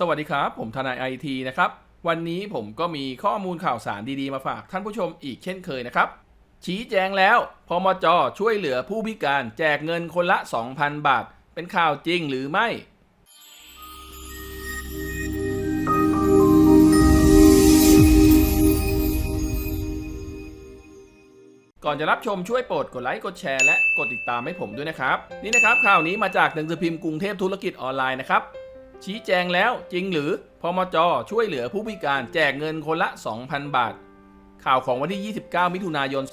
สวัสดีครับ ผมทนายไอทีนะครับ วันนี้ผมก็มีข้อมูลข่าวสารดีๆ มาฝากท่านผู้ชมอีกเช่นเคยนะครับ ชี้แจงแล้วพมจช่วยเหลือผู้พิการแจกเงินคนละ 2,000 บาท เป็นข่าวจริงหรือไม่ ก่อนจะรับชมช่วยโปรดกดไลค์กดแชร์และกดติดตามให้ผมด้วยนะครับ นี่นะครับข่าวนี้มาจากหนังสือพิมพ์กรุงเทพธุรกิจออนไลน์นะครับ ชี้แจงแล้วจริงหรือพมจช่วยเหลือผู้พิการแจกเงินคนละ 2,000 บาท ข่าวของวันที่ 29 มิถุนายน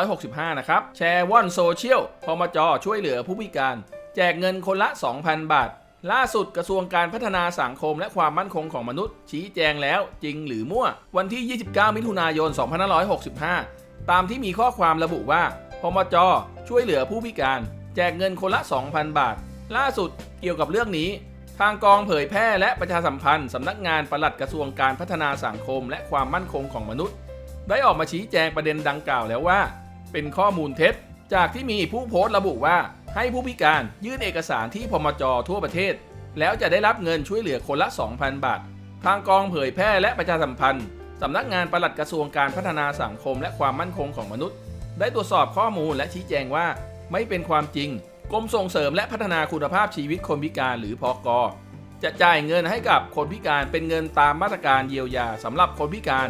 2565 นะครับ แชร์ว่อนโซเชียลพมจช่วยเหลือผู้พิการ แจกเงินคนละ 2,000 บาท ล่าสุดกระทรวงการพัฒนาสังคมและความมั่นคงของมนุษย์ ชี้แจงแล้วจริงหรือมั่ว วันที่ 29 มิถุนายน 2565 ตามที่มีข้อความระบุว่าพมจช่วยเหลือผู้พิการ แจกเงินคนละ 2,000 บาท ล่าสุดเกี่ยวกับเรื่องนี้ ทางกองเผยแพร่และประชาสัมพันธ์สำนักงานปลัดกระทรวงการพัฒนาสังคม และความมั่นคงของมนุษย์ ได้ออกมาชี้แจงประเด็นดังกล่าวแล้วว่า เป็นข้อมูลเท็จ จากที่มีผู้โพสต์ระบุว่าให้ผู้พิการยื่นเอกสารที่พมจทั่วประเทศ แล้วจะได้รับเงินช่วยเหลือคนละ 2,000 บาท ทางกองเผยแพร่และประชาสัมพันธ์สำนักงานปลัดกระทรวงการพัฒนาสังคมและความมั่นคงของมนุษย์ ได้ตรวจสอบข้อมูลและชี้แจงว่าไม่เป็นความจริง กรมส่งเสริมและพัฒนาคุณภาพชีวิตคนพิการหรือพอกจะจ่ายเงินให้กับคนพิการเป็นเงินตามมาตรการเยียวยาสำหรับคนพิการ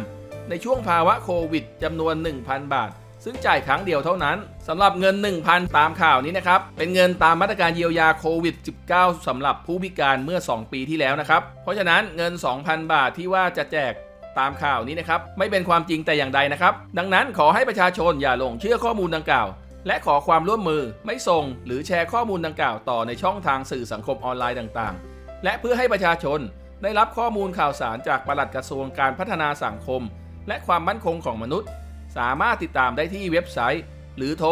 ในช่วงภาวะโควิดจำนวน 1,000 บาท ซึ่งจ่ายครั้งเดียวเท่านั้นสำหรับเงิน 1,000 ตามข่าวนี้นะครับ เป็นเงินตามมาตรการเยียวยาโควิด -19 สำหรับผู้พิการเมื่อ 2 ปีที่แล้วนะครับ เพราะฉะนั้นเงิน 2,000 บาทที่ว่าจะแจกตามข่าวนี้นะครับ ไม่เป็นความจริงแต่อย่างใดนะครับ ดังนั้นขอให้ประชาชนอย่าหลงเชื่อข้อมูลดังกล่าว และขอความร่วมมือไม่ส่งหรือแชร์ข้อมูลดังกล่าวต่อในช่องทางสื่อสังคมออนไลน์ต่างๆ และเพื่อให้ประชาชนได้รับข้อมูลข่าวสารจากปลัดกระทรวงการพัฒนาสังคม และความมั่นคงของมนุษย์ สามารถติดตามได้ที่เว็บไซต์ หรือโทร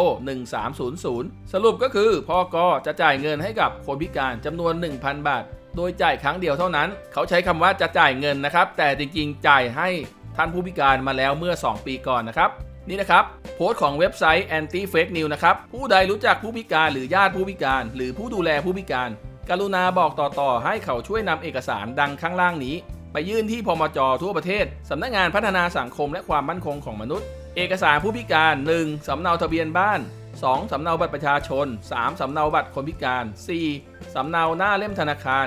1300 สรุปก็คือพอกจะจ่ายเงินให้กับคนพิการจำนวน 1,000 บาท โดยจ่ายครั้งเดียวเท่านั้น เขาใช้คำว่าจะจ่ายเงินนะครับ แต่จริงๆ จ่ายให้ท่านผู้พิการมาแล้วเมื่อ 2 ปีก่อนนะครับ นี่นะครับโพสต์ของเว็บไซต์ anti fake news นะครับ ผู้ใดรู้จักผู้พิการหรือญาติผู้พิการ หรือผู้ดูแลผู้พิการ กรุณาบอกต่อๆ ให้เขาช่วยนำเอกสารดังข้างล่างนี้ ไปยื่นที่พมจทั่วประเทศสำนักงานพัฒนาสังคมและความมั่นคงของมนุษย์ เอกสารผู้พิการ 1. สำเนาทะเบียนบ้าน 2. สำเนาบัตรประชาชน 3. สำเนาบัตรคนพิการ 4. สำเนาหน้าเล่มธนาคาร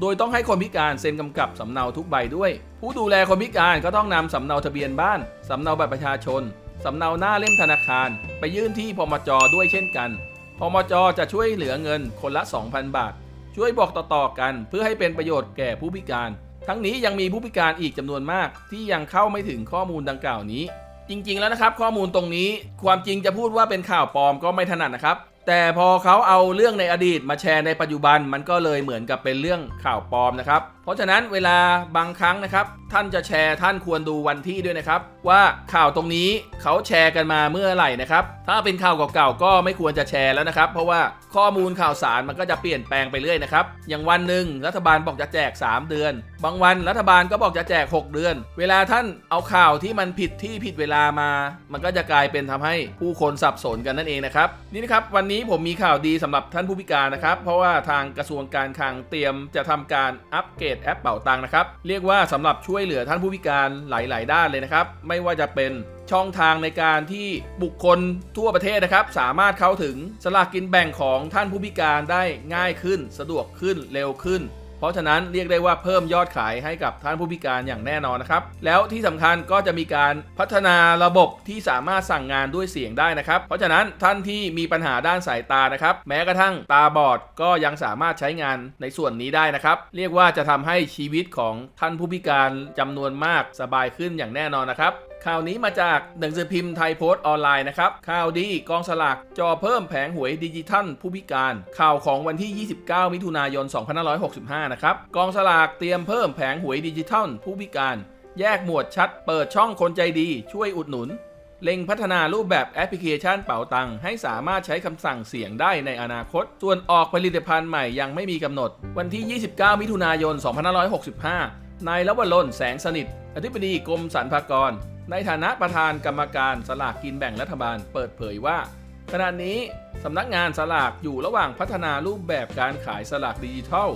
โดยต้องให้คนพิการเซ็นกำกับสำเนาทุกใบด้วย ผู้ดูแลคนพิการก็ต้องนำสำเนาทะเบียนบ้าน สำเนาบัตรประชาชน สำเนาหน้าเล่มธนาคาร ไปยื่นที่พมจด้วยเช่นกันพมจจะช่วยเหลือเงินคนละ 2,000 บาท ช่วยบอกต่อๆกันเพื่อให้เป็นประโยชน์แก่ผู้พิการ ทั้งนี้ยังมีผู้พิการอีกจำนวนมาก ที่ยังเข้าไม่ถึงข้อมูลดังกล่าวนี้ จริง ๆ แล้วนะครับ ข้อมูลตรงนี้ความจริงจะพูดว่าเป็นข่าวปลอมก็ไม่ถนัดนะครับ แต่พอเขาเอาเรื่องในอดีตมาแชร์ในปัจจุบันมันก็เลยเหมือนกับเป็นเรื่องข่าวปลอมนะครับ ราะฉะนั้นเวลาบางครั้งนะครับ ท่านจะแชร์ท่านควรดูวันที่ด้วยนะครับ ว่าข่าวตรงนี้เขาแชร์กันมาเมื่อไหร่นะครับ ถ้าเป็นข่าวเก่าๆก็ไม่ควรจะแชร์แล้วนะครับ เพราะว่าข้อมูลข่าวสารมันก็จะเปลี่ยนแปลงไปเรื่อยนะครับ อย่างวันหนึ่งรัฐบาลบอกจะแจก 3 เดือน บางวันรัฐบาลก็บอกจะแจก 6 เดือน เวลาท่านเอาข่าวที่มันผิดที่ผิดเวลามา มันก็จะกลายเป็นทำให้ผู้คนสับสนกันนั่นเองนะครับ นี่นะครับวันนี้ผมมีข่าวดีสำหรับท่านผู้พิการนะครับ เพราะว่าทางกระทรวงการคลังเตรียมจะทำการอัปเกรดแอปเป่าตังนะครับ เรียกว่าสำหรับช่วยเหลือท่านผู้พิการหลาย ๆ ด้านเลยนะครับ ไม่ว่าจะเป็นช่องทางในการที่บุคคลทั่วประเทศนะครับ สามารถเข้าถึงสลากกินแบ่งของท่านผู้พิการได้ง่ายขึ้น สะดวกขึ้นเร็วขึ้น เพราะฉะนั้นเรียกได้ว่าเพิ่มยอดขายให้กับท่านผู้พิการอย่างแน่นอนนะครับ แล้วที่สำคัญก็จะมีการพัฒนาระบบที่สามารถสั่งงานด้วยเสียงได้นะครับ เพราะฉะนั้นท่านที่มีปัญหาด้านสายตานะครับ แม้กระทั่งตาบอดก็ยังสามารถใช้งานในส่วนนี้ได้นะครับ เรียกว่าจะทำให้ชีวิตของท่านผู้พิการจำนวนมากสบายขึ้นอย่างแน่นอนนะครับ ข่าวนี้มาจากหนังสือพิมพ์ไทยโพสต์ออนไลน์นะครับ ข่าวดีกองสลากจอเพิ่มแผงหวยดิจิทัลผู้พิการ ข่าวของวันที่ 29 มิถุนายน 2565 นะครับ กองสลากเตรียมเพิ่มแผงหวยดิจิทัลผู้พิการ แยกหมวดชัด เปิดช่องคนใจดี ช่วยอุดหนุน เล็งพัฒนารูปแบบแอปพลิเคชันเป๋าตังให้สามารถใช้คำสั่งเสียงได้ในอนาคต ส่วนออกผลิตภัณฑ์ใหม่ยังไม่มีกำหนด วันที่ 29 มิถุนายน 2565 นายลวรนแสงสนิท อธิบดีกรมสรรพากร ในฐานะประธานกรรมการสลากกินแบ่งรัฐบาลเปิดเผยว่า ขณะนี้สำนักงานสลากอยู่ระหว่างพัฒนารูปแบบการขายสลากดิจิทัล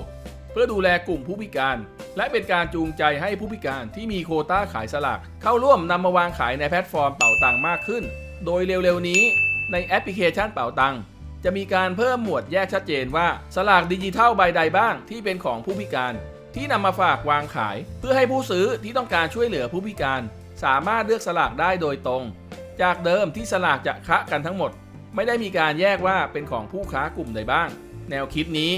เพื่อดูแลกลุ่มผู้พิการ และเป็นการจูงใจให้ผู้พิการที่มีโคต้าขายสลากเข้าร่วมนำมาวางขายในแพลตฟอร์มเป่าตังมากขึ้น โดยเร็วๆนี้ในแอปพลิเคชันเป่าตังจะมีการเพิ่มหมวดแยกชัดเจนว่า สลากดิจิทัลใบใดบ้างที่เป็นของผู้พิการ ที่นำมาฝากวางขาย เพื่อให้ผู้ซื้อที่ต้องการช่วยเหลือผู้พิการ สามารถเลือกสลากได้โดยตรง จากเดิมที่สลากจะคะกันทั้งหมด ไม่ได้มีการแยกว่าเป็นของผู้ค้ากลุ่มใดบ้าง แนวคิดนี้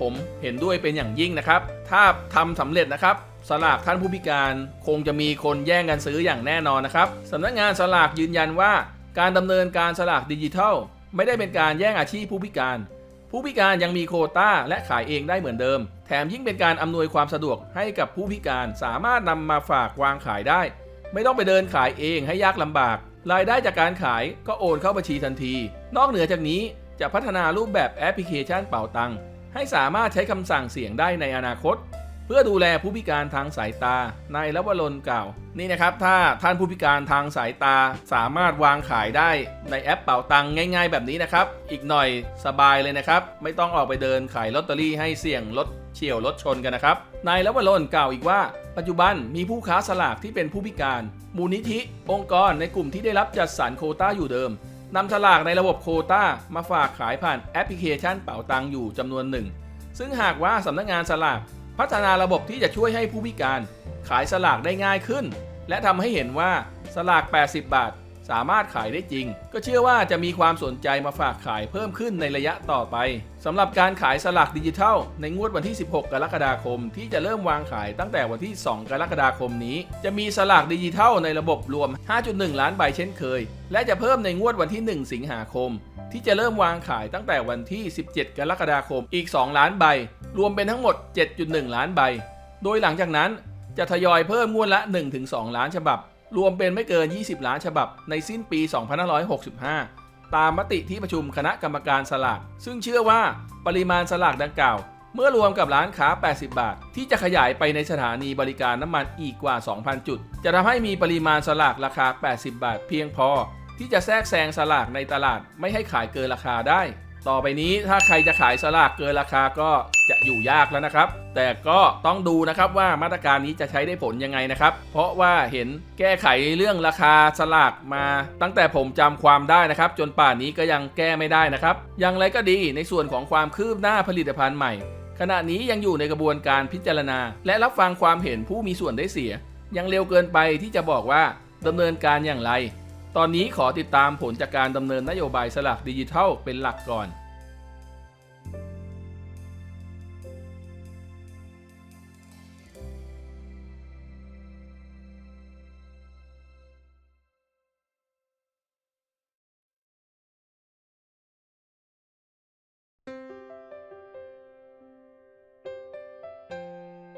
ผมเห็นด้วยเป็นอย่างยิ่งนะครับ ถ้าทำสำเร็จนะครับ สลากท่านผู้พิการคงจะมีคนแย่งกันซื้ออย่างแน่นอนนะครับสำนักงานสลากยืนยันว่า การดำเนินการสลากดิจิทัล ไม่ได้เป็นการแย่งอาชีพผู้พิการ ผู้พิการยังมีโคต้าและขายเองได้เหมือนเดิม แถมยิ่งเป็นการอำนวยความสะดวกให้กับผู้พิการสามารถนำมาฝากวางขายได้ ไม่ต้องไปเดินขายเองให้ยากลำบาก รายได้จากการขายก็โอนเข้าบัญชีทันที นอกเหนือจากนี้จะพัฒนารูปแบบแอปพลิเคชันเป่าตังให้สามารถใช้คำสั่งเสียงได้ในอนาคต เพื่อดูแลผู้พิการทางสายตานายลวรนกล่าว นี่นะครับ ถ้าท่านผู้พิการทางสายตาสามารถวางขายได้ในแอปเป่าตังง่าย ๆ แบบนี้นะครับ อีกหน่อยสบายเลยนะครับ ไม่ต้องออกไปเดินขายลอตเตอรี่ให้เสี่ยงรถเฉี่ยวรถชนกันนะครับ นายลวรนกล่าวอีกว่า ปัจจุบันมีผู้ค้าสลากที่เป็นผู้พิการ มูลนิธิ องค์กรในกลุ่มที่ได้รับจัดสรรโคต้าอยู่เดิมนำสลากในระบบโคต้ามาฝากขายผ่านแอปพลิเคชันเป๋าตังอยู่จำนวนหนึ่ง ซึ่งหากว่าสำนักงานสลากพัฒนาระบบที่จะช่วยให้ผู้พิการ ขายสลากได้ง่ายขึ้น และทำให้เห็นว่าสลาก 80 บาท สามารถขายได้จริง ก็เชื่อว่าจะมีความสนใจมาฝากขายเพิ่มขึ้นในระยะต่อไปสำหรับการขายสลากดิจิทัล ในงวดวันที่ 16 กรกฎาคม ที่จะเริ่มวางขายตั้งแต่วันที่ 2 กรกฎาคมนี้ จะมีสลากดิจิทัลในระบบรวม 5.1 ล้านใบเช่นเคย และจะเพิ่มในงวดวันที่ 1 สิงหาคม ที่จะเริ่มวางขายตั้งแต่วันที่ 17 กรกฎาคมอีก 2 ล้านใบ รวมเป็นทั้งหมด 7.1 ล้านใบ โดยหลังจากนั้นจะทยอยเพิ่มงวดละ 1-2 ล้านฉบับ รวมเป็นไม่เกิน 20 ล้านฉบับในสิ้นปี 2565 ตามมติที่ประชุมคณะกรรมการสลาก ซึ่งเชื่อว่าปริมาณสลากดังกล่าว เมื่อรวมกับร้านค้า 80 บาท ที่จะขยายไปในสถานีบริการน้ำมันอีกกว่า 2,000 จุด จะทำให้มีปริมาณสลากราคา 80 บาท เพียงพอ ที่จะแทรกแซงสลากในตลาดไม่ให้ขายเกินราคาได้ ต่อไปนี้ถ้าใครจะขายสลากเกินราคาก็จะอยู่ยากแล้วนะครับ แต่ก็ต้องดูนะครับว่ามาตรการนี้จะใช้ได้ผลยังไงนะครับ เพราะว่าเห็นแก้ไขเรื่องราคาสลากมา ตั้งแต่ผมจำความได้นะครับ จนป่านนี้ก็ยังแก้ไม่ได้นะครับ อย่างไรก็ดีในส่วนของความคืบหน้าผลิตภัณฑ์ใหม่ ขณะนี้ยังอยู่ในกระบวนการพิจารณา และรับฟังความเห็นผู้มีส่วนได้เสีย ยังเร็วเกินไปที่จะบอกว่าดำเนินการอย่างไร ตอนนี้ขอติดตามผลจากการดำเนินนโยบายสลากดิจิทัลเป็นหลักก่อน